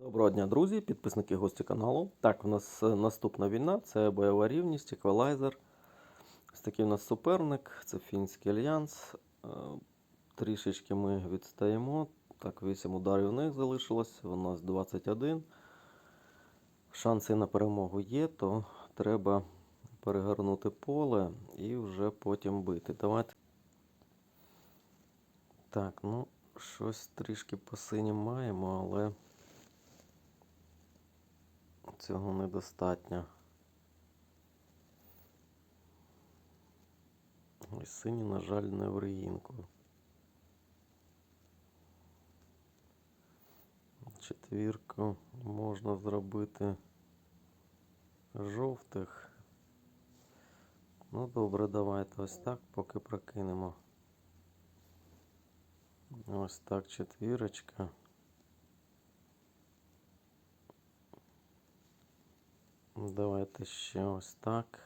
Доброго дня, друзі, підписники гості каналу. Так, у нас е, наступна війна це бойова рівність, еквалайзер. Ось такий у нас суперник, це Фінський альянс. Е, Трішечки ми відстаємо. Так, 8 ударів у них залишилось, у нас 21. Шанси на перемогу є, то треба перегорнути поле і вже потім бити. Давайте. Так, ну, щось трішки по синім маємо, але. Цього недостатньо. Ой, сині, на жаль, не в регінку. Четвірку можна зробити жовтих. Ну добре, давайте ось так, поки прокинемо. Ось так четвірочка. Давайте ще ось так.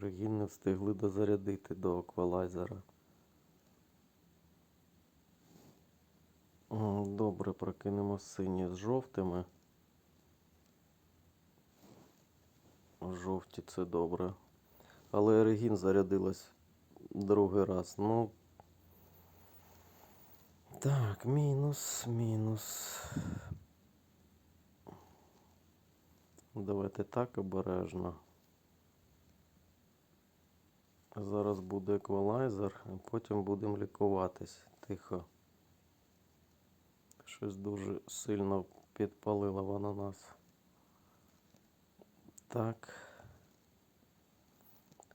Регін не встигли дозарядити до еквалайзера. М, Добре, прокинемо сині з жовтими. Жовті це добре. Але регін зарядилась другий раз. Ну, так, мінус, мінус. Давайте так обережно. Зараз буде еквалайзер, а потім будемо лікуватись. Тихо. Щось дуже сильно підпалила вона нас. Так.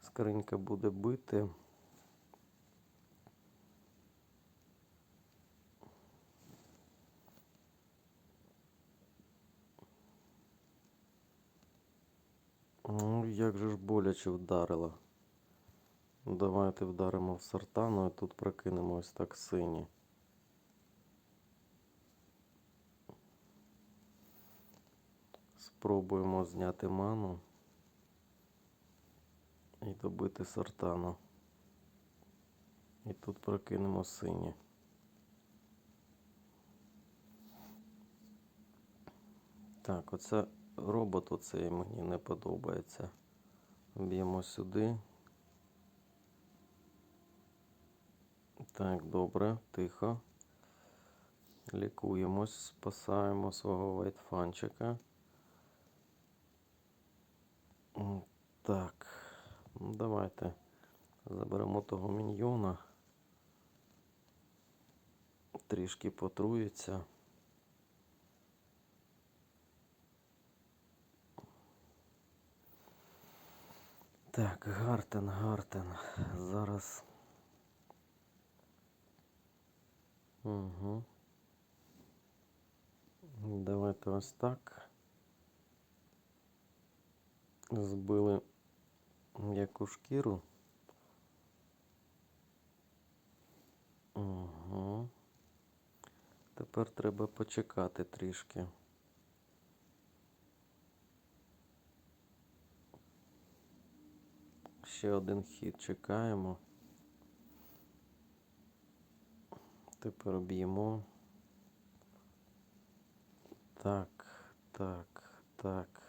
Скринька буде бити. Ну, як же ж боляче вдарила. Давайте вдаримо в сартану і тут прокинемо ось так сині. Спробуємо зняти ману і добити сартану. І тут прокинемо сині. Так, оце робот оцей мені не подобається. Б'ємо сюди. Так, добре, тихо. Лікуємось, спасаємо свого вайтфанчика. Так, ну, давайте заберемо того міньйона. Трішки потрується. Так, Гартен, Гартен. Зараз. Угу. Давайте ось так. Збили м'яку шкіру. Угу. Тепер треба почекати трішки. Ще один хід чекаємо. Тепер б'ємо. Так, так, так.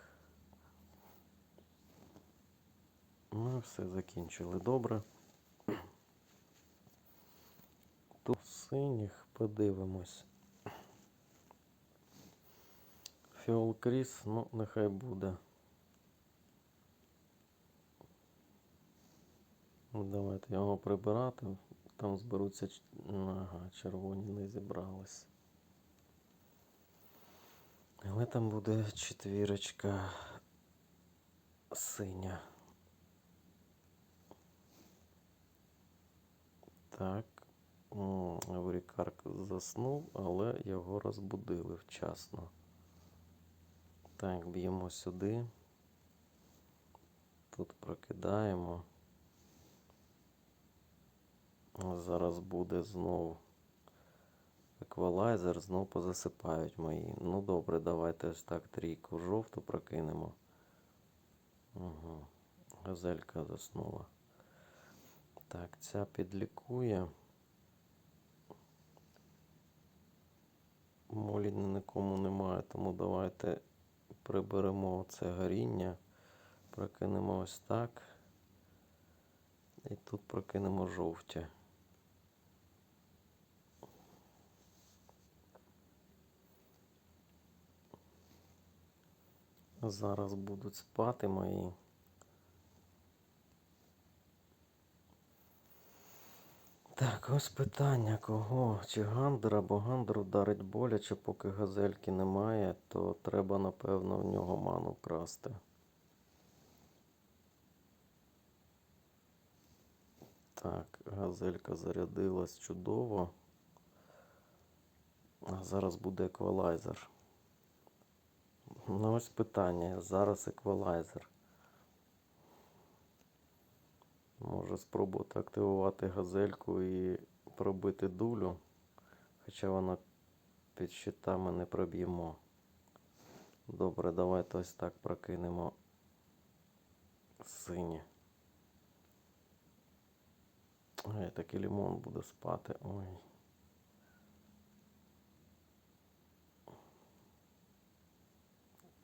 Ну, все закінчили добре. Тут синіх подивимось. Фіол Кріс, ну, нехай буде. Давайте його прибирати. Там зберуться. Ага, червоні не зібрались. Але там буде четвірочка синя. Так. М, Аврікарк заснув, але його розбудили вчасно. Так, б'ємо сюди. Тут прокидаємо. Зараз буде знову еквалайзер, знову позасипають мої. Ну добре, давайте ось так трійку жовту прокинемо. Угу. Газелька заснула. Так, ця підлікує. Молі нікому немає, тому давайте приберемо це горіння, прокинемо ось так. І тут прокинемо жовті. Зараз будуть спати мої. Так, ось питання кого? Чи гандер або гандер ударить боляче, поки газельки немає, то треба, напевно, в нього ману вкрасти. Так, газелька зарядилась чудово. А зараз буде еквалайзер. Ну ось питання. Зараз еквалайзер. Може спробувати активувати газельку і пробити дулю. Хоча вона під щитами не проб'ємо. Добре, давайте ось так прокинемо сині. Ой, так і лимон буде спати. Ой.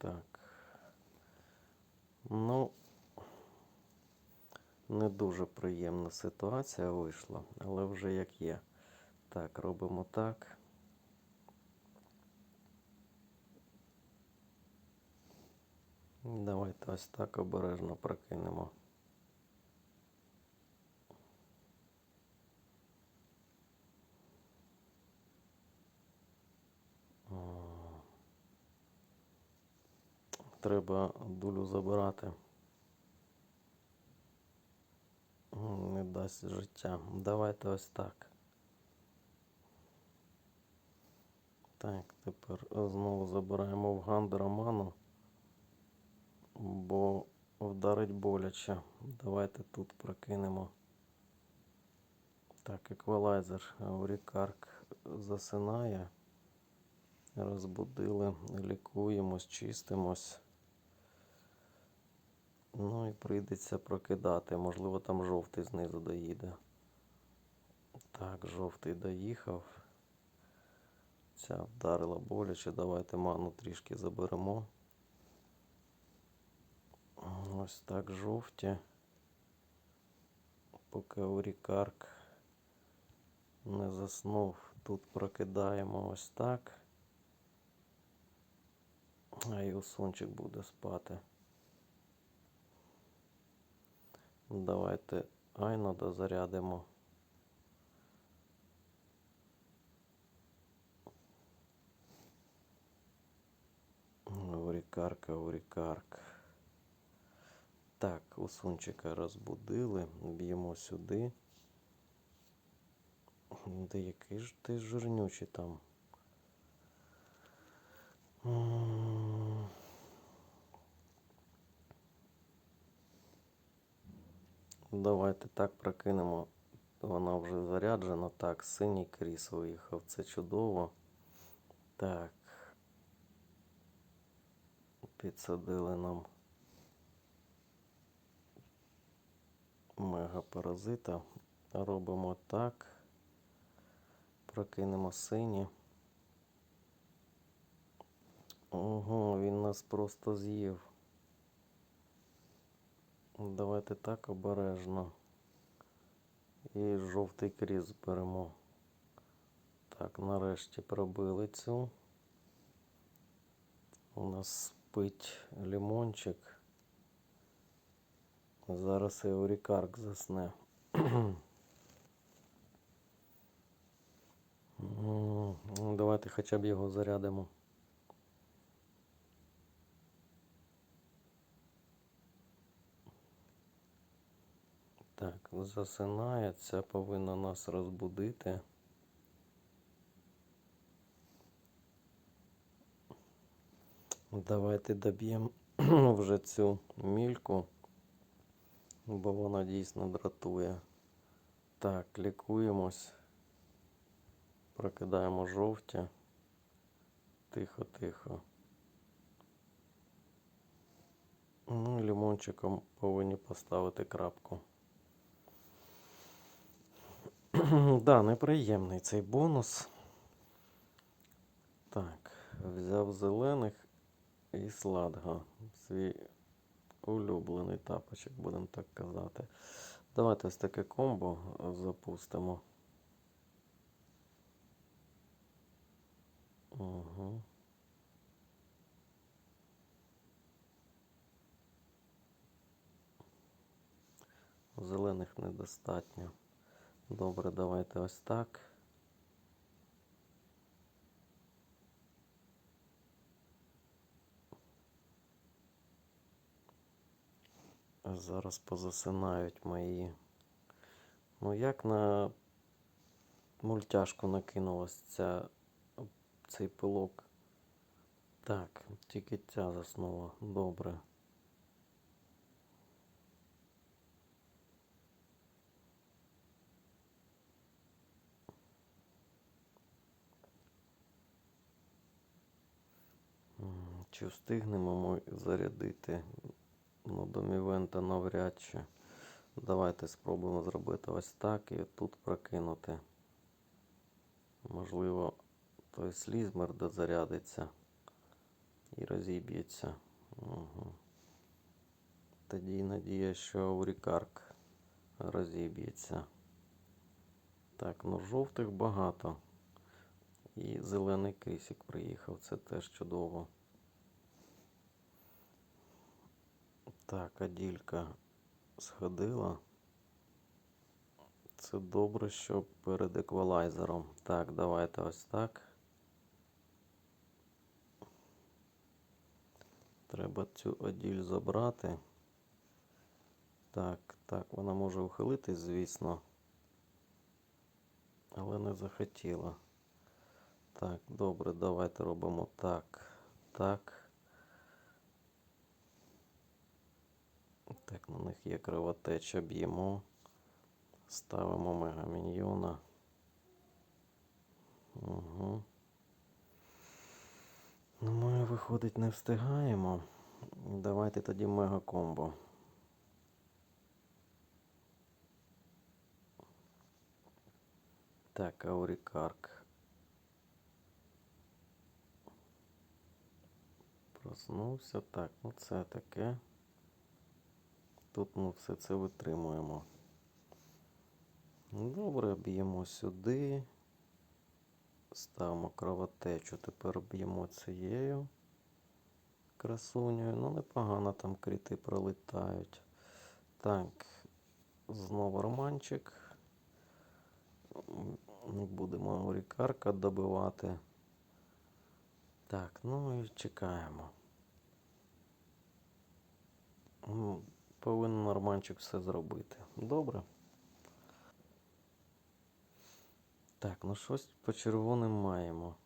Так. Ну, не дуже приємна ситуація вийшла, але вже як є. Так, робимо так. Давайте ось так обережно прокинемо. Треба дулю забирати. Не дасть життя. Давайте ось так. Так, тепер знову забираємо в гандера ману, бо вдарить боляче. Давайте тут прокинемо. Так, еквалайзер. Аурікарк засинає. Розбудили, лікуємось, чистимось. Ну і прийдеться прокидати. Можливо, там жовтий знизу доїде. Так, жовтий доїхав. Ця вдарила боляче. Давайте ману трішки заберемо. Ось так жовті. Поки Урікарк не заснув, тут прокидаємо ось так. А і усунчик буде спати. Давайте айно дозарядимо. Урікарк, Урікарк. Так, усунчика розбудили. Б'ємо сюди. Де який ж ти жирнючий там? Давайте так прокинемо. Вона вже заряджена. Так, синій кріс виїхав. Це чудово. Так. Підсадили нам мегапаразита. Робимо так. Прокинемо сині. Ого, він нас просто з'їв. Давайте так обережно. І жовтий кріс беремо. Так, нарешті пробили цю. У нас спить лимончик. Зараз і Орікарк засне. Ну, Давайте хоча б його зарядимо. Так, засинає, це повинно нас розбудити. Давайте доб'ємо вже цю мільку, бо вона дійсно дратує. Так, лікуємось. Прокидаємо жовті. Тихо, тихо. Ну, і лимончиком повинні поставити крапку. Да, неприємний цей бонус. Так, взяв зелених і сладга. Свій улюблений тапочок, будемо так казати. Давайте ось таке комбо запустимо. Угу. Зелених недостатньо. Добре, давайте ось так. Зараз позасинають мої. Ну, як на мультяшку накинулась ця, цей пилок. Так, тільки ця заснула. Добре. Чи встигнемо ми зарядити? Ну, до мівента навряд чи. Давайте спробуємо зробити ось так і тут прокинути. Можливо, той слізмер дозарядиться і розіб'ється. Угу. Тоді надія, що Аурікарк розіб'ється. Так, ну жовтих багато. І зелений крісік приїхав. Це теж чудово. Так, Аділька сходила. Це добре, що перед еквалайзером. Так, давайте ось так. Треба цю оділь забрати. Так, так, вона може ухилитись, звісно. Але не захотіла. Так, добре, давайте робимо так. Так. Так, на них є кровотеча, б'ємо. Ставимо мегаміньйона. Угу. Ну, ми, виходить, не встигаємо. Давайте тоді мегакомбо. Так, Аурікарк. Проснувся. Так, ну це таке. Тут ми все це витримуємо. Добре, б'ємо сюди. Ставимо кровотечу. Тепер б'ємо цією красунею. Ну, непогано там кріти пролітають. Так, знову романчик. Будемо Аурікарка добивати. Так, ну і чекаємо. Повинен Норманчик все зробити. Добре. Так, ну щось по червоним маємо.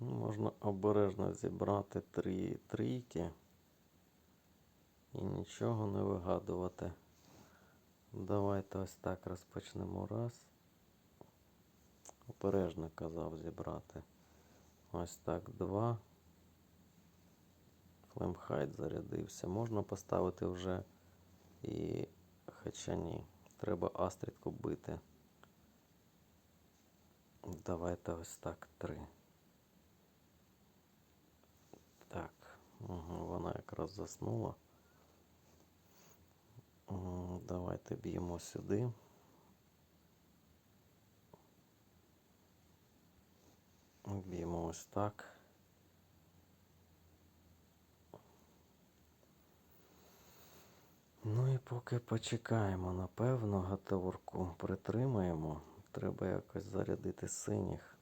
Ну, Можна обережно зібрати три трійки і нічого не вигадувати. Давайте ось так розпочнемо раз. Обережно казав зібрати. Ось так два. Флемхайт зарядився. Можна поставити вже і. Хоча ні. Треба астрідку бити. Давайте ось так три. Так, угу, вона якраз заснула. Давайте б'ємо сюди. Б'ємо ось так. Ну і поки почекаємо, напевно, гаторку притримаємо. Треба якось зарядити синіх.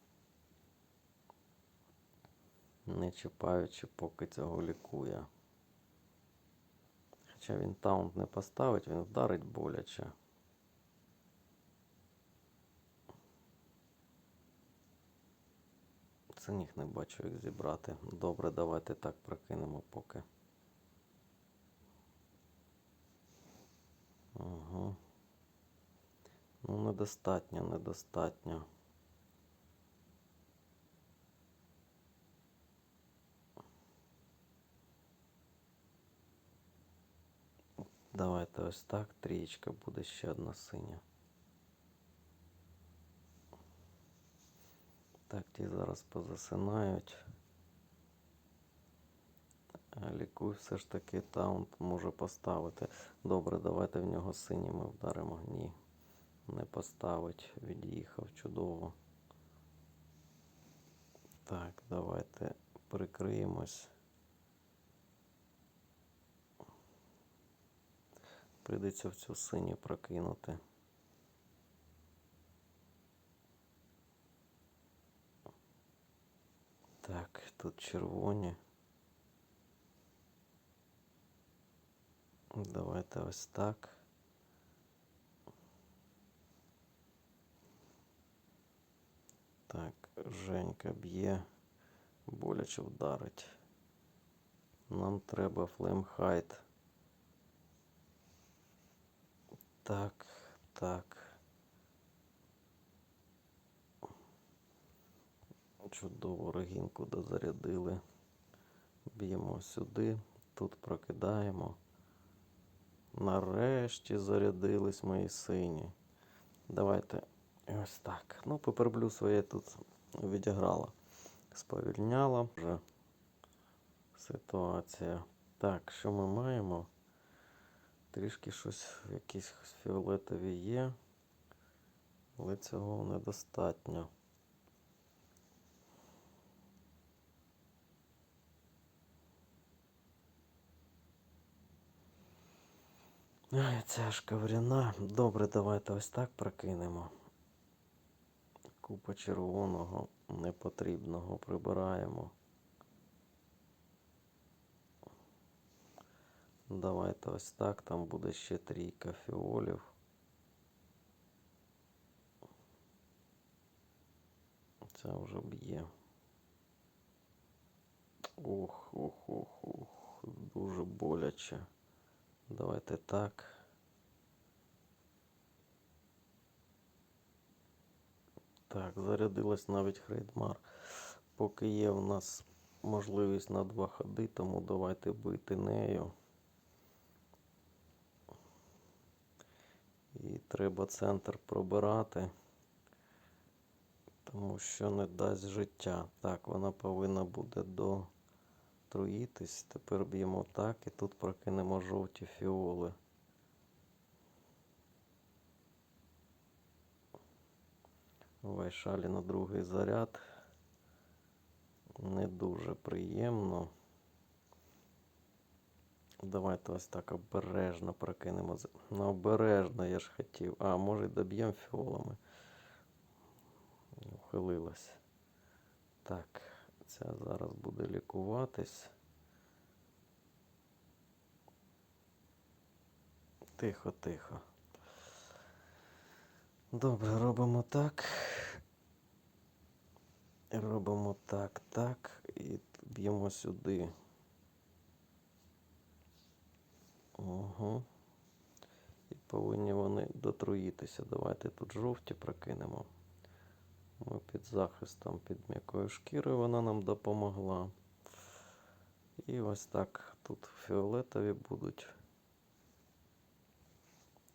Не чіпаючи, поки цього лікує. Хоча він таунт не поставить, він вдарить боляче. Синіх не бачу, як зібрати. Добре, давайте так прокинемо поки. Угу. Ну, недостатньо, недостатньо. Давайте ось так. Трієчка буде ще одна синя. Так, ті зараз позасинають. Лікуй все ж таки таунт може поставити. Добре, давайте в нього синіми вдаримо. Ні. Не поставить. Від'їхав чудово. Так, давайте прикриємось. Прийдеться в цю синю прокинути. Так, тут червоні. Давайте ось так. Так, Женька б'є, боляче вдарить. Нам треба флеймхайт. Так, так. Чудово регінку дозарядили. Б'ємо сюди, тут прокидаємо. Нарешті зарядились мої сині. Давайте ось так. Ну, поперблю своє тут відіграла. Сповільняла вже ситуація. Так, що ми маємо? Трішки щось, якісь фіолетові є, але цього недостатньо. Ай, ця ж ковряна. Добре, давайте ось так прокинемо. Купа червоного непотрібного прибираємо. Давайте ось так. Там буде ще трійка фіолів. Це вже б'є. Ох, ох, ох, ох. Дуже боляче. Давайте так. Так, зарядилась навіть Хрейдмар. Поки є в нас можливість на два ходи, тому давайте бити нею. І треба центр пробирати, тому що не дасть життя. Так, вона повинна буде дотруїтись. Тепер б'ємо так і тут прокинемо жовті фіоли. Вайшалі на другий заряд. Не дуже приємно. Давайте ось так обережно прокинемо. Ну, обережно я ж хотів. А, може доб'ємо фіолами. Ухилилась. Так, ця зараз буде лікуватись. Тихо, тихо. Добре, робимо так. Робимо так, так. І б'ємо сюди. Угу. І повинні вони дотруїтися. Давайте тут жовті прокинемо. Під захистом, під м'якою шкірою вона нам допомогла. І ось так тут фіолетові будуть.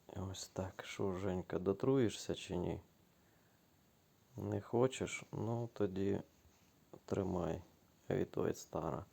Ось так. Що, Женька, дотруєшся чи ні? Не хочеш? Ну тоді тримай. Від Стара.